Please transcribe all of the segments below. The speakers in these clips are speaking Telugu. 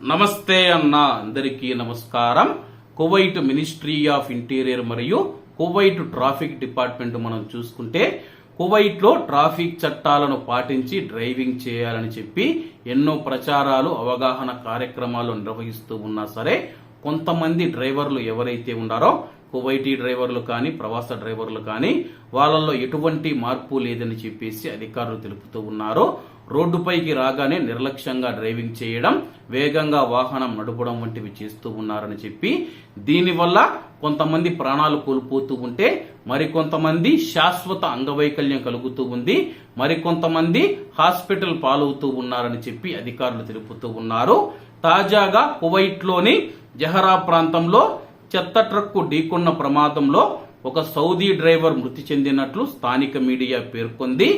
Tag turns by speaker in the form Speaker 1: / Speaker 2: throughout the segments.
Speaker 1: నమస్తే అన్న అందరికీ నమస్కారం. కువైట్ మినిస్ట్రీ ఆఫ్ ఇంటీరియర్ మరియు కువైట్ ట్రాఫిక్ డిపార్ట్మెంట్ మనం చూసుకుంటే కువైట్లో ట్రాఫిక్ చట్టాలను పాటించి డ్రైవింగ్ చేయాలని చెప్పి ఎన్నో ప్రచారాలు అవగాహన కార్యక్రమాలు నిర్వహిస్తూ ఉన్నా సరే కొంతమంది డ్రైవర్లు ఎవరైతే ఉన్నారో కువైటీ డ్రైవర్లు కానీ ప్రవాస డ్రైవర్లు కానీ వాళ్ళల్లో ఎటువంటి మార్పు లేదని చెప్పేసి అధికారులు తెలుపుతూ ఉన్నారు. రోడ్డుపైకి రాగానే నిర్లక్ష్యంగా డ్రైవింగ్ చేయడం వేగంగా వాహనం నడపడం వంటివి చేస్తూ ఉన్నారని చెప్పి దీనివల్ల కొంతమంది ప్రాణాలు కోల్పోతూ ఉంటే మరికొంతమంది శాశ్వత అంగవైకల్యం కలుగుతూ ఉంది మరికొంతమంది హాస్పిటల్ పాలవుతూ ఉన్నారని చెప్పి అధికారులు తెలుపుతూ ఉన్నారు. తాజాగా కువైట్లోని జహరా ప్రాంతంలో చెత్త ట్రక్కు ఢీకొన్న ప్రమాదంలో ఒక సౌదీ డ్రైవర్ మృతి చెందినట్లు స్థానిక మీడియా పేర్కొంది.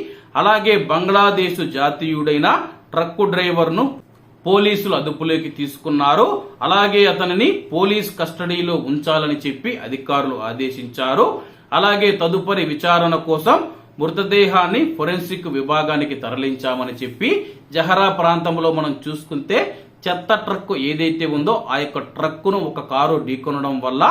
Speaker 1: అలాగే బంగ్లాదేశ్ జాతీయుడైన ట్రక్కు డ్రైవర్ను పోలీసులు అదుపులోకి తీసుకున్నారు. అలాగే అతనిని పోలీస్ కస్టడీలో ఉంచాలని చెప్పి అధికారులు ఆదేశించారు. అలాగే తదుపరి విచారణ కోసం మృతదేహాన్ని ఫొరెన్సిక్ విభాగానికి తరలించామని చెప్పి జహరా ప్రాంతంలో మనం చూసుకుంటే చెత్త ట్రక్ ఏదైతే ఉందో ఆ యొక్క ట్రక్కును ఒక కారు ఢీకొనడం వల్ల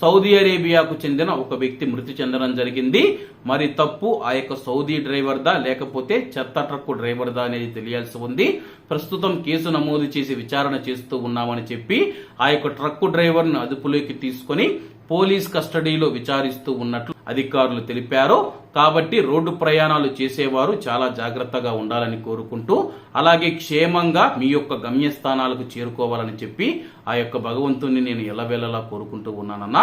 Speaker 1: సౌదీ అరేబియాకు చెందిన ఒక వ్యక్తి మృతి చెందడం జరిగింది. మరి తప్పు ఆ యొక్క సౌదీ డ్రైవర్దా లేకపోతే చెత్త ట్రక్కు డ్రైవర్దా అనేది తెలియాల్సి ఉంది. ప్రస్తుతం కేసు నమోదు చేసి విచారణ చేస్తూ ఉన్నామని చెప్పి ఆ యొక్క ట్రక్కు డ్రైవర్ను అదుపులోకి తీసుకొని పోలీస్ కస్టడీలో విచారిస్తూ ఉన్నట్లు అధికారులు తెలిపారు. కాబట్టి రోడ్డు ప్రయాణాలు చేసేవారు చాలా జాగ్రత్తగా ఉండాలని కోరుకుంటూ అలాగే క్షేమంగా మీ యొక్క గమ్యస్థానాలకు చేరుకోవాలని చెప్పి ఆ యొక్క భగవంతుని నేను ఎల్లవేళలా కోరుకుంటూ ఉన్నానన్నా.